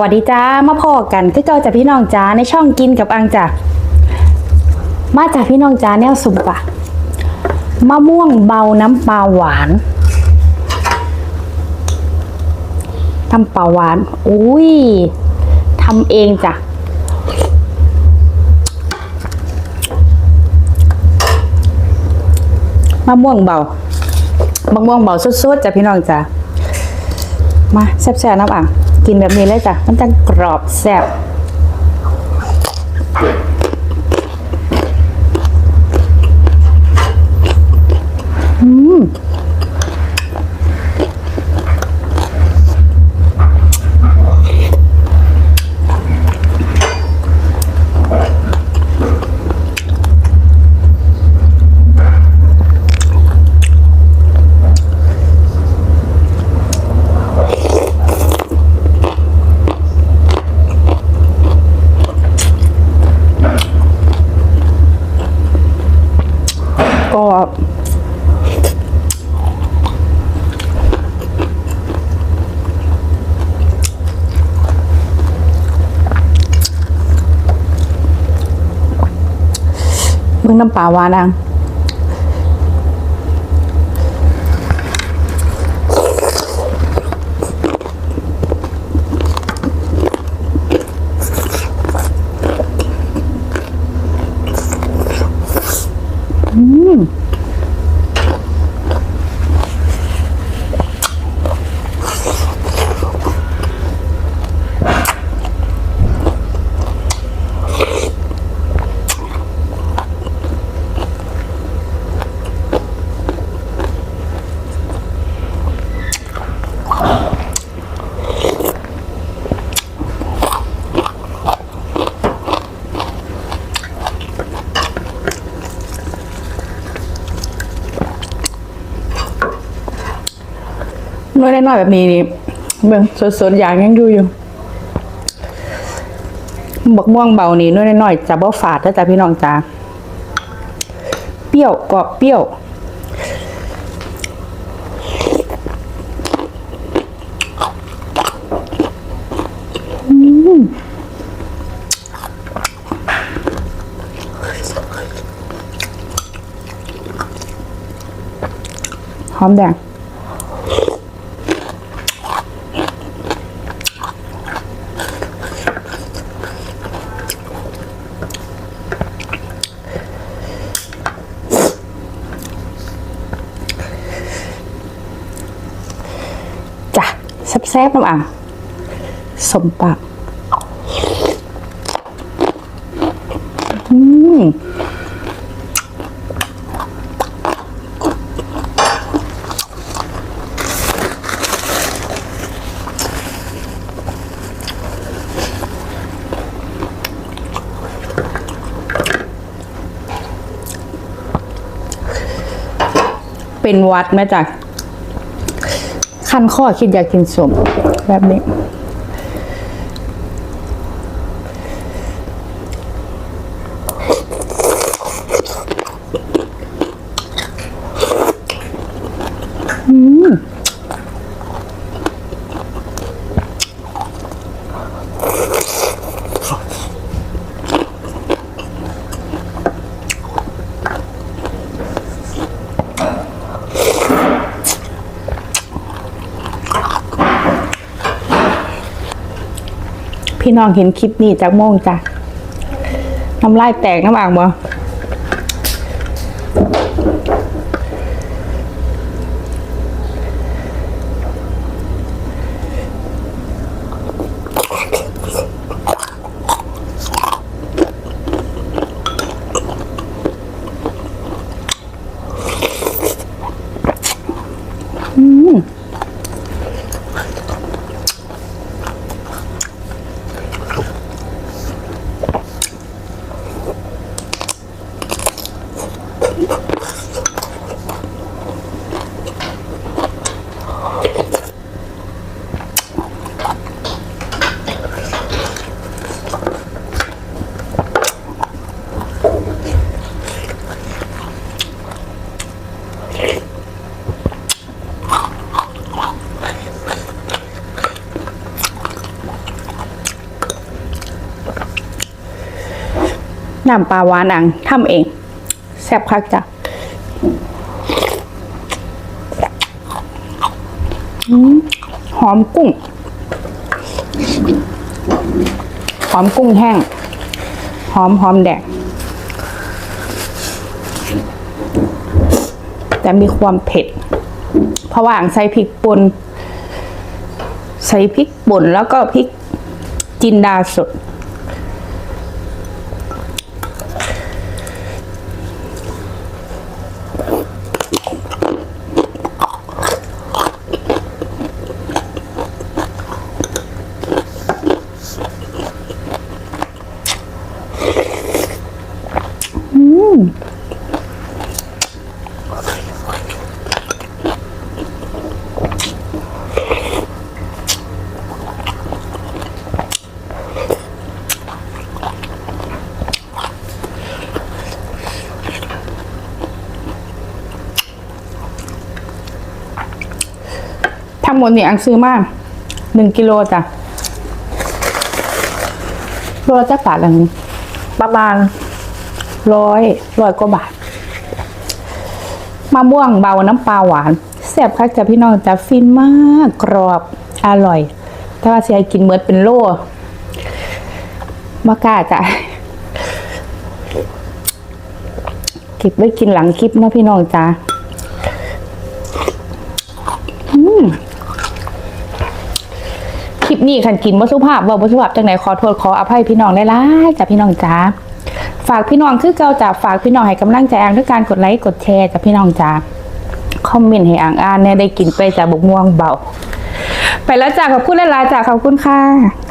วัสดีจ้ามาพอกันคือเจ้าจากพี่น้องจ้าในช่องกินกับอังจ้ะมาจากพี่น้องจ้าแนวสุ่มปะมะม่วงเบาน้ำปลาหวานทำปลาหวานอุ้ยทำเองจ้ะมะม่วงเบามะม่วงเบาสุดๆจ้ะพี่น้องจ้ามาแซ่บๆน้ำอ่าง กินแบบนี้เลยจ้ะ มันจะกรอบแซ่บ มึงน้ำปลาวานังะ น้อยน้อยๆแบบนี้นี่เบิ่งสดๆอย่างยังดูอยู่บักม่วงเบานี่น้อยน้อยๆจะบ่ฝาดแล้วจ้ะพี่น้องจ้าเปรี้ยวกรอบเปรี้ยว อืม หอมแดงจ้ะแซ่บๆน้ำอะสมปาก อืม เป็นวัดมาจากคันข้อคิดอยากกินสมแบบนี้ อืม พี่น้องเห็นคลิปนี้จากโมงจ้ะน้ำลายแตกน้ำอ่างบ่ อ น้ำปลาหวานอังทำเองแซ่บคักจ้ะหอมกุ้ง หอมกุ้งแห้ง หอมหอมแดงแต่มีความเผ็ด เพราะว่าอ่างใส่พริกป่นใส่พริกป่นแล้วก็พริกจินดาสด ทั้งหมดเนี่ยอังซื้อมาหนึ่งกิโลจ้ะโลละจะบาทละนึงประมาณร้อยร้อยกว่าบาทมะม่วงเบาน้ำปลาหวานแซ่บคักจ้ะพี่น้องจ้ะฟินมากกรอบอร่อย ถ้าว่าเสียกินเมือดเป็นโลมากล้าจ้ะเก็บไว้กินหลังคลิปเนาะพี่น้องจ้ะ คลิปนี้คันกินบ่สุภาพเว่าบ่สุภาพจังไหนขอโทษขออภัยพี่น้องได้ล่จ้ะพี่น้องจ้าฝากพี่น้องคือเก่าจ้ะฝากพี่น้องให้กำลังใจอ่งด้วยการกดไลค์กดแชร์จ้ะพี่น้องจ้าคอมเมนต์ให้อ่างอ่านเนี่ยได้กินไปจากบกม่วงเบา ไปแล้วจ้ะขอบคุณหลายๆจ้ะขอบคุณค่ะ